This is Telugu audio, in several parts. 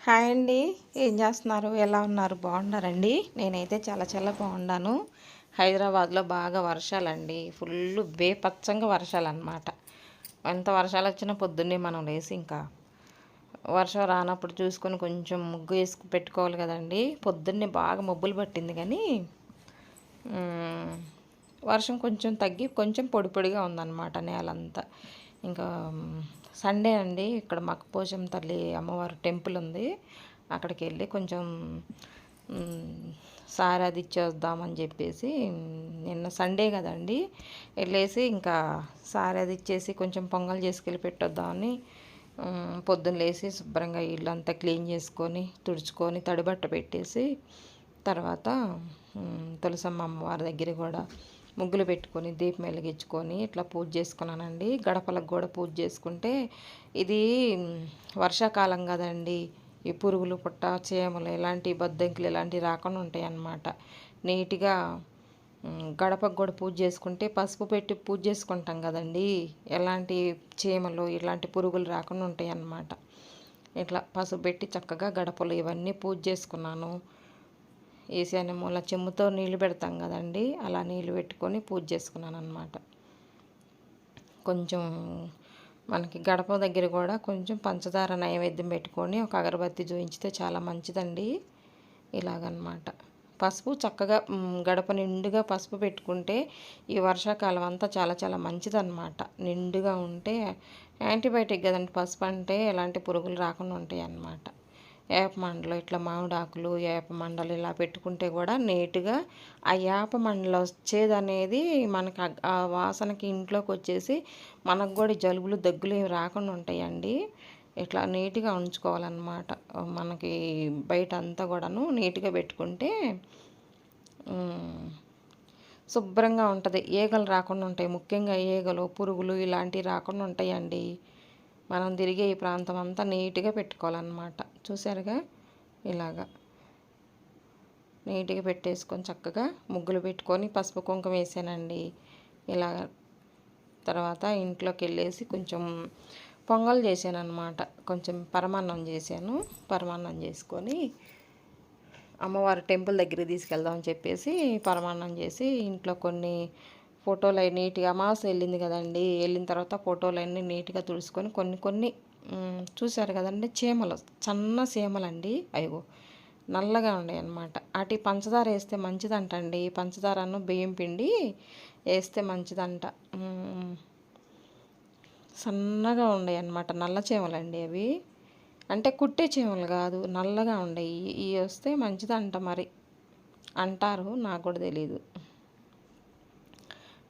హాయ్ అండి. ఏం చేస్తున్నారు? ఎలా ఉన్నారు? బాగున్నారండి? నేనైతే చాలా చాలా బాగున్నాను. హైదరాబాద్లో బాగా వర్షాలండి. ఫుల్ బేపచ్చంగా వర్షాలు అనమాట ఎంత వర్షాలు వచ్చినా పొద్దున్నే మనం లేసి ఇంకా వర్షం రానప్పుడు చూసుకొని కొంచెం ముగ్గు వేసుకు పెట్టుకోవాలి కదండి. పొద్దున్నే బాగా మబ్బులు పట్టింది కానీ వర్షం కొంచెం తగ్గి కొంచెం పొడి పొడిగా ఉందన్నమాట నేలంతా. ఇంకా సండే అండి. ఇక్కడ మక్కపోశం తల్లి అమ్మవారు టెంపుల్ ఉంది. అక్కడికి వెళ్ళి కొంచెం సారాది సారీ ఇచ్చేద్దామని చెప్పేసి నిన్న సండే కదండి. వెళ్ళేసి ఇంకా సారాది ఇచ్చేసి కొంచెం పొంగల్ చేసుకెళ్ళి పెట్టొద్దామని పొద్దున్న లేసి శుభ్రంగా ఇల్లంతా క్లీన్ చేసుకొని తుడుచుకొని తడిబట్ట పెట్టేసి తర్వాత తులసమ్మ అమ్మవారి దగ్గర కూడా ముగ్గులు పెట్టుకొని దీపం వెలిగించుకొని ఇట్లా పూజ చేసుకున్నానండి. గడపలకు కూడా పూజ చేసుకుంటే ఇది వర్షాకాలం కదండి. ఈ పురుగులు పుట్ట చీమలు ఇలాంటి బద్దంకులు ఇలాంటివి రాకుండా ఉంటాయి అన్నమాట. నీట్గా గడపకు కూడా పూజ చేసుకుంటే పసుపు పెట్టి పూజ చేసుకుంటాం కదండి. ఎలాంటి చీమలు ఇలాంటి పురుగులు రాకుండా ఉంటాయి అన్నమాట. ఇట్లా పసుపు పెట్టి చక్కగా గడపలు ఇవన్నీ పూజ చేసుకున్నాను. ఈశాన్య మూల చెమ్ముతో నీళ్ళు పెడతాం కదండి. అలా నీళ్ళు పెట్టుకొని పూజ చేసుకున్నాను అనమాట కొంచెం మనకి గడప దగ్గర కూడా కొంచెం పంచదార నైవేద్యం పెట్టుకొని ఒక అగరబత్తి చూయించితే చాలా మంచిదండి. ఇలాగనమాట పసుపు చక్కగా గడప నిండుగా పసుపు పెట్టుకుంటే ఈ వర్షాకాలం అంతా చాలా చాలా మంచిదన్నమాట. నిండుగా ఉంటే యాంటీబయాటిక్ కదండి పసుపు అంటే ఎలాంటి పురుగులు రాకుండా ఉంటాయి అన్నమాట వేప మండలు ఇట్లా మామిడాకులు వేప మండలు ఇలా పెట్టుకుంటే కూడా నీట్గా ఆ వేప మండలు వచ్చేది అనేది మనకు ఆ- వాసనకి ఇంట్లోకి వచ్చేసి మనకు కూడా జలుబులు దగ్గులు ఏమి రాకుండా ఉంటాయండి. ఇట్లా నీట్గా ఉంచుకోవాలన్నమాట. మనకి బయట అంతా కూడాను నీట్గా పెట్టుకుంటే శుభ్రంగా ఉంటుంది. ఈగలు రాకుండా ఉంటాయి. ముఖ్యంగా ఈగలు పురుగులు ఇలాంటివి రాకుండా ఉంటాయండి. మనం తిరిగే ఈ ప్రాంతం అంతా నీట్గా పెట్టుకోవాలన్నమాట. చూసారుగా? ఇలాగా. నీట్గా పెట్టేసుకొని చక్కగా ముగ్గులు పెట్టుకొని పసుపు కుంకుమ వేసానండి. ఇలాగ తర్వాత ఇంట్లోకి వెళ్ళేసి కొంచెం పొంగల్ చేశాను అనమాట కొంచెం పరమాన్నం చేశాను. పరమాన్నం చేసుకొని అమ్మవారి టెంపుల్ దగ్గర తీసుకెళ్దామని చెప్పేసి పరమాన్నం చేసి ఇంట్లో కొన్ని ఫోటోలు అవి నీట్గా అమాస వెళ్ళింది కదండి. వెళ్ళిన తర్వాత ఫోటోలు అన్నీ నీట్గా తుడుచుకొని కొన్ని కొన్ని చూశారు కదండి. చీమలు సన్న చీమలండి. అయ్యో నల్లగా ఉన్నాయి అన్నమాట. అటు పంచదార వేస్తే మంచిదంట అండి పంచదారను బియ్యం పిండి వేస్తే మంచిదంట. సన్నగా ఉన్నాయి అన్నమాట. నల్ల చీమలండి అవి. అంటే కుట్టే చీమలు కాదు నల్లగా ఉండయి ఇవి వస్తే మంచిదంట మరి. అంటారు నాకు కూడా తెలియదు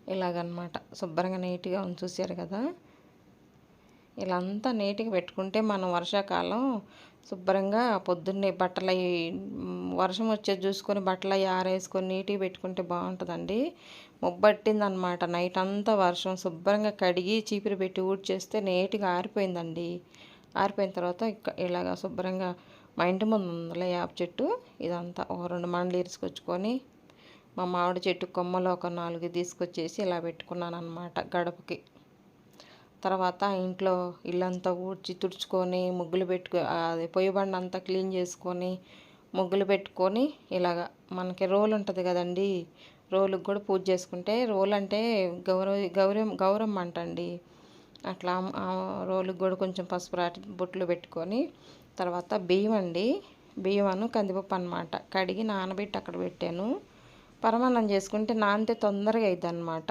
ఇలాగనమాట. శుభ్రంగా నీట్గా ఉంచూసారు కదా. ఇలా అంతా నీట్గా పెట్టుకుంటే మనం వర్షాకాలం శుభ్రంగా పొద్దున్నే బట్టలు అవి వర్షం వచ్చేది చూసుకొని బట్టలు అవి ఆరేసుకొని నీట్గా పెట్టుకుంటే బాగుంటుందండి. మొబ్బట్టిందనమాట. నైట్ అంతా వర్షం శుభ్రంగా కడిగి చీపిరి పెట్టి ఊడ్చేస్తే నీట్గా ఆరిపోయిందండి. ఆరిపోయిన తర్వాత ఇలాగ ఇలాగా శుభ్రంగా మా ఇంటి ముందు ఉందిలే యాప్ చెట్టు. ఇదంతా ఒక రెండు మండలు ఇరుసుకొచ్చుకొని మా మామిడి చెట్టు కొమ్మలు ఒక నాలుగు తీసుకొచ్చేసి ఇలా పెట్టుకున్నాను అనమాట గడపకి. తర్వాత ఇంట్లో ఇల్లంతా ఊడ్చి తుడుచుకొని ముగ్గులు పెట్టుకో అది పొయ్యి బండ అంతా క్లీన్ చేసుకొని ముగ్గులు పెట్టుకొని ఇలాగ మనకి రోల్ ఉంటుంది కదండి రోలుకి కూడా పూజ చేసుకుంటే రోల్ అంటే గౌరవ గౌరవం గౌరమ్మ అంటండి. అట్లా రోలుకి కూడా కొంచెం పసుపు రాటి బొట్లు పెట్టుకొని తర్వాత బియ్యం అండి. బియ్యం కందిపప్పు అనమాట కడిగి నానబెట్టి అక్కడ పెట్టాను. పరమాన్నం చేసుకుంటే నానితే తొందరగా అవుతుంది అనమాట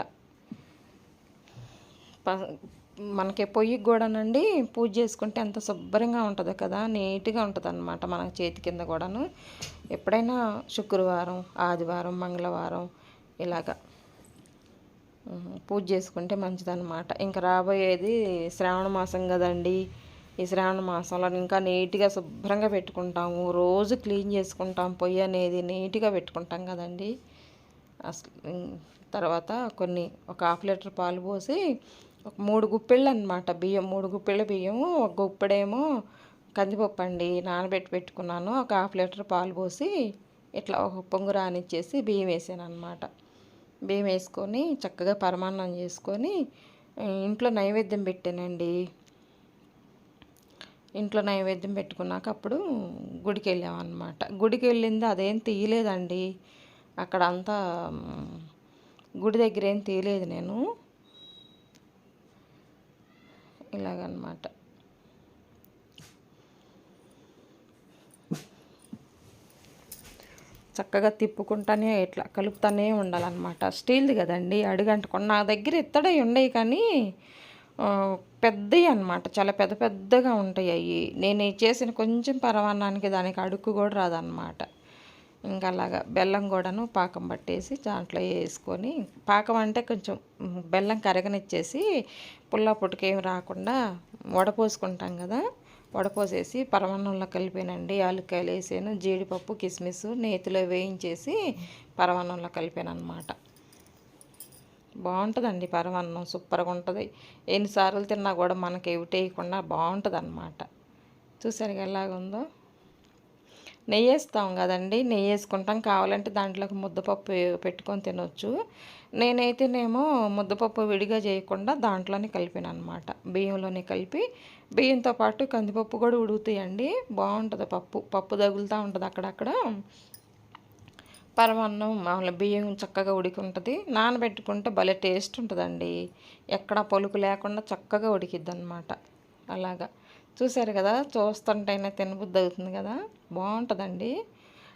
మనకి పొయ్యికి కూడానండి పూజ చేసుకుంటే ఎంత శుభ్రంగా ఉంటుందో కదా నీట్గా ఉంటుంది అనమాట మన చేతి కింద కూడాను ఎప్పుడైనా శుక్రవారం ఆదివారం మంగళవారం ఇలాగా పూజ చేసుకుంటే మంచిదన్నమాట. ఇంకా రాబోయేది శ్రావణ మాసం కదండి. ఈ శ్రావణ మాసంలో ఇంకా నీట్గా శుభ్రంగా పెట్టుకుంటాము. రోజు క్లీన్ చేసుకుంటాం పొయ్యి అనేది నీట్గా పెట్టుకుంటాం కదండీ. తర్వాత కొన్ని ఒక హాఫ్ లీటర్ పాలు పోసి ఒక మూడు గుప్పెళ్ళు అనమాట బియ్యం మూడు గుప్పెళ్ళ బియ్యము ఒక గుప్పెడేమో కందిపప్పు అండి నానబెట్టి పెట్టుకున్నాను ఒక హాఫ్ లీటర్ పాలు పోసి ఇట్లా ఒక పొంగు రానిచ్చేసి బియ్యం వేసాను అనమాట బియ్యం వేసుకొని చక్కగా పరమాన్నం చేసుకొని ఇంట్లో నైవేద్యం పెట్టానండి. ఇంట్లో నైవేద్యం పెట్టుకున్నాక అప్పుడు గుడికి వెళ్ళామన్నమాట గుడికి వెళ్ళింది అదేం తీయలేదండి. అక్కడ అంతా గుడి దగ్గర ఏం తీయలేదు నేను. ఇలాగనమాట. చక్కగా తిప్పుకుంటానే ఇట్లా కలుపుతానే ఉండాలన్నమాట. స్టీల్ది కదండి అడుగంటుకొని నా దగ్గర ఇత్తడై ఉండేవి కానీ పెద్దవి అనమాట చాలా పెద్ద పెద్దగా ఉంటాయి అవి నేను చేసిన కొంచెం పరమాన్నానికి దానికి అడుక్కు కూడా రాదనమాట ఇంకా అలాగా బెల్లం కూడాను పాకం పట్టేసి దాంట్లో వేసుకొని పాకం అంటే కొంచెం బెల్లం కరగనిచ్చేసి పుల్ల పుట్టుకేమి రాకుండా వడపోసుకుంటాం కదా. వడపోసేసి పరమాన్నంలో కలిపానండి యాలక్కాయలు వేసాను జీడిపప్పు కిస్మిస్ నేతిలో వేయించేసి పరమాన్నంలో కలిపాను అనమాట బాగుంటుందండి పరమాన్నం సూపర్గా ఉంటుంది. ఎన్నిసార్లు తిన్నా కూడా మనకి వేయకుండా బాగుంటుంది అనమాట చూసారు ఎలాగుందో? నెయ్యి వేస్తాం కదండి నెయ్యి వేసుకుంటాం కావాలంటే దాంట్లోకి ముద్దపప్పు పెట్టుకొని తినొచ్చు. నేనైతేనేమో ముద్దపప్పు విడిగా చేయకుండా దాంట్లోనే కలిపాను అనమాట బియ్యంలోనే కలిపి బియ్యంతో పాటు కందిపప్పు కూడా ఉడుగుతాయండి బాగుంటుంది పప్పు. పప్పు తగులుతూ ఉంటుంది అక్కడక్కడ. పరమాన్నం మామూలు బియ్యం చక్కగా ఉడికి ఉంటుంది నానబెట్టుకుంటే భలే టేస్ట్ ఉంటుందండి. ఎక్కడ పలుకు లేకుండా చక్కగా ఉడికిద్ది అలాగా. చూసారు కదా చూస్తుంటేనే తినబుద్ధి అవుతుంది కదా బాగుంటుందండి.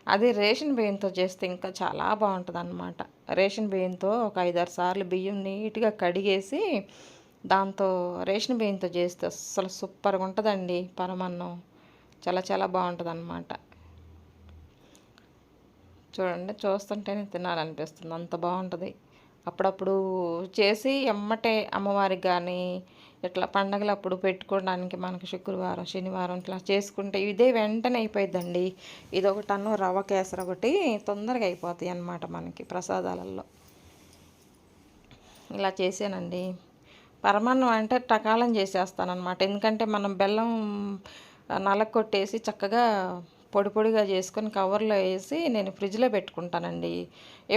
అది రేషన్ బియ్యంతో చేస్తే ఇంకా చాలా బాగుంటుంది అనమాట రేషన్ బియ్యంతో ఒక ఐదారు సార్లు బియ్యం నీట్గా కడిగేసి దాంతో రేషన్ బియ్యంతో చేస్తే అస్సలు సూపర్గా ఉంటుందండి పరమాన్నం. చాలా చాలా బాగుంటుంది అనమాట చూడండి చూస్తుంటేనే తినాలనిపిస్తుంది. అంత బాగుంటుంది. అప్పుడప్పుడు చేసి ఎమ్మటే అమ్మవారికి కానీ ఇట్లా పండగలు అప్పుడు పెట్టుకోవడానికి మనకు శుక్రవారం శనివారం ఇట్లా చేసుకుంటే ఇదే వెంటనే అయిపోయిద్దండి. ఇది ఒక టన్ను రవ్వ కేసర ఒకటి తొందరగా అయిపోతాయి అన్నమాట మనకి ప్రసాదాలలో ఇలా చేసానండి పరమాన్నం అంటే టకాలం చేసేస్తానమాట ఎందుకంటే మనం బెల్లం నలకొట్టేసి చక్కగా పొడి పొడిగా చేసుకొని కవర్లో వేసి నేను ఫ్రిడ్జ్లో పెట్టుకుంటానండి.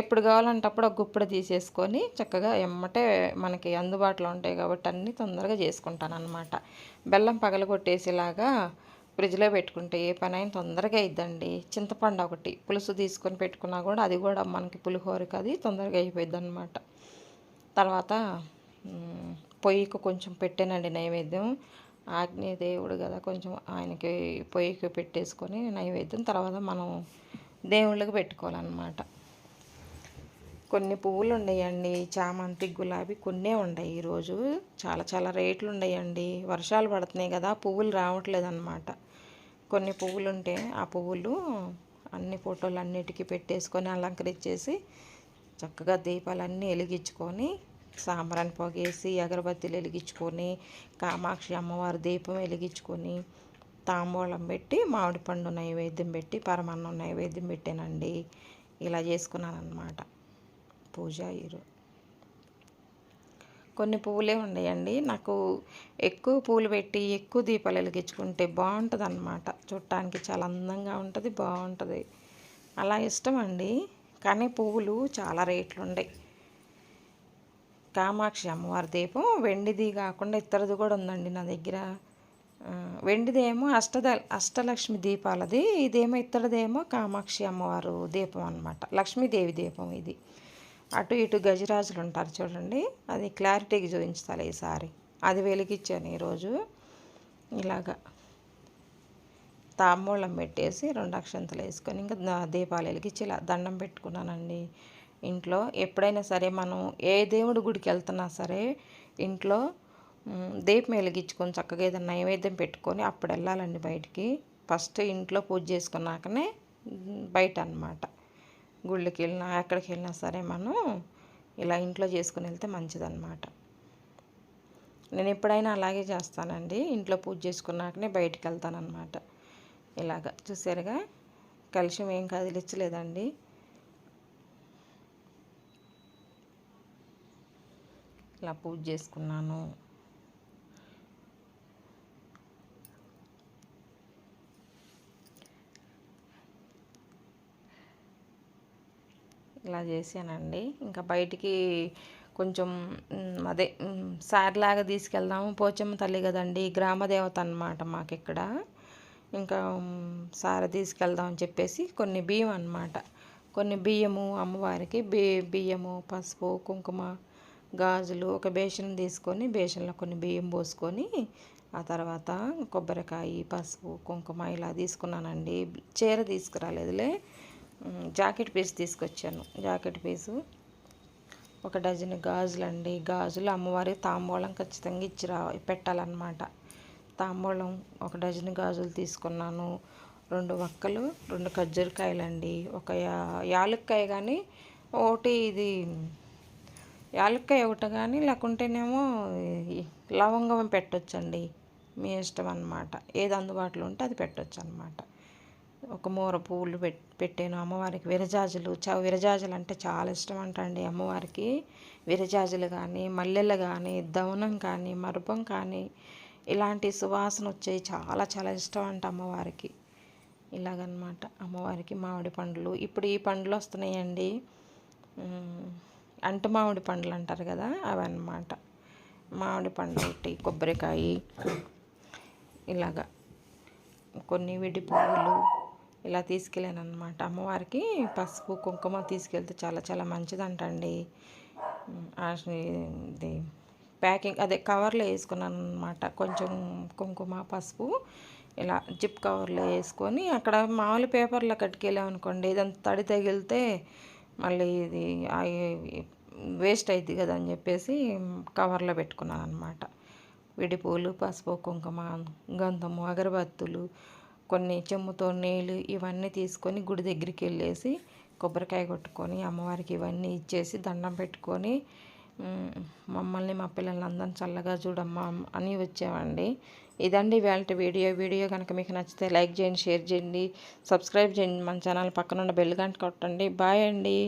ఎప్పుడు కావాలంటే అప్పుడు ఒక గుప్పుడు తీసేసుకొని చక్కగా ఎమ్మటే మనకి అందుబాటులో ఉంటాయి కాబట్టి అన్నీ తొందరగా చేసుకుంటాను అనమాట బెల్లం పగలగొట్టేసేలాగా ఫ్రిడ్జ్లో పెట్టుకుంటే ఏ పని అయినా తొందరగా అయిద్దండి. చింతపండు ఒకటి పులుసు తీసుకొని పెట్టుకున్నా కూడా అది కూడా మనకి పులిహోరకి అది తొందరగా అయిపోయింది అనమాట తర్వాత పొయ్యికి కొంచెం పెట్టానండి నైవేద్యం. ఆగ్నేయ దేవుడు కదా కొంచెం ఆయనకి పొయ్యికి పెట్టేసుకొని నైవేద్యం తర్వాత మనం దేవుళ్ళకి పెట్టుకోవాలన్నమాట. కొన్ని పువ్వులు ఉన్నాయండి చామంతి గులాబీ కొన్నే ఉన్నాయి ఈరోజు. చాలా చాలా రేట్లు ఉన్నాయండి వర్షాలు పడుతున్నాయి కదా పువ్వులు రావట్లేదు అనమాట కొన్ని పువ్వులు ఉంటే ఆ పువ్వులు అన్ని ఫోటోలు అన్నిటికీ పెట్టేసుకొని అలంకరించేసి చక్కగా దీపాలన్నీ వెలిగించుకొని సాంబ్రాన్ని పొగేసి అగరబత్తీలు వెలిగించుకొని కామాక్షి అమ్మవారి దీపం వెలిగించుకొని తాంబూలం పెట్టి మామిడి పండు నైవేద్యం పెట్టి పరమాన్నం నైవేద్యం పెట్టానండి. ఇలా చేసుకున్నాను అన్నమాట పూజ ఈరు. కొన్ని పువ్వులే ఉన్నాయండి నాకు ఎక్కువ పూలు పెట్టి ఎక్కువ దీపాలు వెలిగించుకుంటే బాగుంటుంది అనమాట చూడటానికి చాలా అందంగా ఉంటుంది బాగుంటుంది. అలా ఇష్టం అండి కానీ పువ్వులు చాలా రేట్లు ఉన్నాయి కామాక్షి అమ్మవారి దీపం. వెండిది కాకుండా ఇతరది కూడా ఉందండి నా దగ్గర. వెండిదేమో అష్టద అష్టలక్ష్మి దీపాలది. ఇదేమో ఇతరదేమో కామాక్షి అమ్మవారు దీపం అనమాట లక్ష్మీదేవి దీపం ఇది. అటు ఇటు గజరాజులు ఉంటారు చూడండి. అది క్లారిటీకి చూపించాలి ఈసారి. అది వెలిగించాను ఈరోజు. ఇలాగా తాంబూలం పెట్టేసి రెండు అక్షంతలు వేసుకొని ఇంకా దీపాలు వెలిగించి ఇలా దండం పెట్టుకున్నానండి. ఇంట్లో ఎప్పుడైనా సరే మనం ఏ దేవుడి గుడికి వెళ్తున్నా సరే ఇంట్లో దీపం వెలిగించుకొని చక్కగా ఏదైనా నైవేద్యం పెట్టుకొని అప్పుడు వెళ్ళాలండి బయటికి. ఫస్ట్ ఇంట్లో పూజ చేసుకున్నాకనే బయట అనమాట గుళ్ళకి వెళ్ళినా ఎక్కడికి వెళ్ళినా సరే మనం ఇలా ఇంట్లో చేసుకుని వెళ్తే మంచిదన్నమాట. నేను ఎప్పుడైనా అలాగే చేస్తానండి. ఇంట్లో పూజ చేసుకున్నాకనే బయటికి వెళ్తానమాట ఇలాగ చూసారుగా? కలిసి ఏం కదిలించలేదండి. ఇలా పూజ చేసుకున్నాను. ఇలా చేశానండి. ఇంకా బయటికి కొంచెం అదే సార్లాగా సారిలాగా తీసుకెళ్దాము. పోచమ్మ తల్లి కదండి గ్రామదేవత అన్నమాట మాకు ఇక్కడ ఇంకా మ్, సారి తీసుకెళ్దాం అని చెప్పేసి కొన్ని బియ్యం అన్నమాట. కొన్ని బియ్యము అమ్మవారికి బి బియ్యము పసుపు కుంకుమ గాజులు ఒక బేషన్ తీసుకొని బేషన్లో కొన్ని బియ్యం పోసుకొని ఆ తర్వాత కొబ్బరికాయ పసుపు కుంకుమ ఇలా తీసుకున్నానండి. చీర తీసుకురాలేదులే. జాకెట్ పీస్ తీసుకొచ్చాను. జాకెట్ పీసు ఒక డజన్ గాజులు అండి గాజులు అమ్మవారికి తాంబూలం ఖచ్చితంగా ఇచ్చి రా పెట్టాలన్నమాట. తాంబూలం ఒక డజన్ గాజులు తీసుకున్నాను. రెండు వక్కలు రెండు ఖర్జూరకాయలండి ఒక యా యాలక్కాయ కానీ ఒకటి ఇది యాలక్కాయ ఒకటి కానీ లేకుంటేనేమో లవంగం పెట్టొచ్చండి. మీ ఇష్టం అన్నమాట. ఏది అందుబాటులో ఉంటే అది పెట్టొచ్చు అనమాట ఒక మూర పువ్వులు పెట్ పెట్టాను. అమ్మవారికి విరజాజులు చ విరజాజులు అంటే చాలా ఇష్టం అంటండి అమ్మవారికి. విరజాజులు కానీ మల్లెలు కానీ దవనం కానీ మరుపం కానీ ఇలాంటి సువాసన వచ్చేవి చాలా చాలా ఇష్టం అంట అమ్మవారికి. ఇలాగనమాట అమ్మవారికి మామిడి పండ్లు. ఇప్పుడు ఈ పండ్లు వస్తున్నాయండి. అంటు మామిడి పండ్లు అంటారు కదా అవన్నమాట. మామిడి పండు ఒకటి కొబ్బరికాయ ఇలాగా. కొన్ని విడి పువ్వులు ఇలా తీసుకెళ్ళాను అనమాట అమ్మవారికి పసుపు కుంకుమ తీసుకెళ్తే చాలా చాలా మంచిదంటండి. ఇది ప్యాకింగ్ అదే కవర్లో వేసుకున్నాను అనమాట కొంచెం కుంకుమ పసుపు ఇలా జిప్ కవర్లో వేసుకొని అక్కడ మామూలు పేపర్లో కట్టుకెళ్ళామనుకోండి ఇదంతా తడి తగిలితే మళ్ళీ ఇది వేస్ట్ అవుతుంది కదా అని చెప్పేసి కవర్లో పెట్టుకున్నాను అనమాట విడి పూలు పసుపు కుంకుమ గంధము అగరబత్తులు కొన్ని చెమ్ముతో నీళ్ళు ఇవన్నీ తీసుకొని గుడి దగ్గరికి వెళ్ళేసి కొబ్బరికాయ కొట్టుకొని అమ్మవారికి ఇవన్నీ ఇచ్చేసి దండం పెట్టుకొని మమ్మల్ని మా పిల్లలందరినీ చల్లగా చూడమ్మా అని వచ్చామండి ఇదండి ఇవాళ వీడియో. వీడియో కనుక మీకు నచ్చితే లైక్ చేయండి షేర్ చేయండి సబ్స్క్రైబ్ చేయండి. మన ఛానల్ పక్కన ఉన్న బెల్ గంట కొట్టండి. బాయ్ అండి.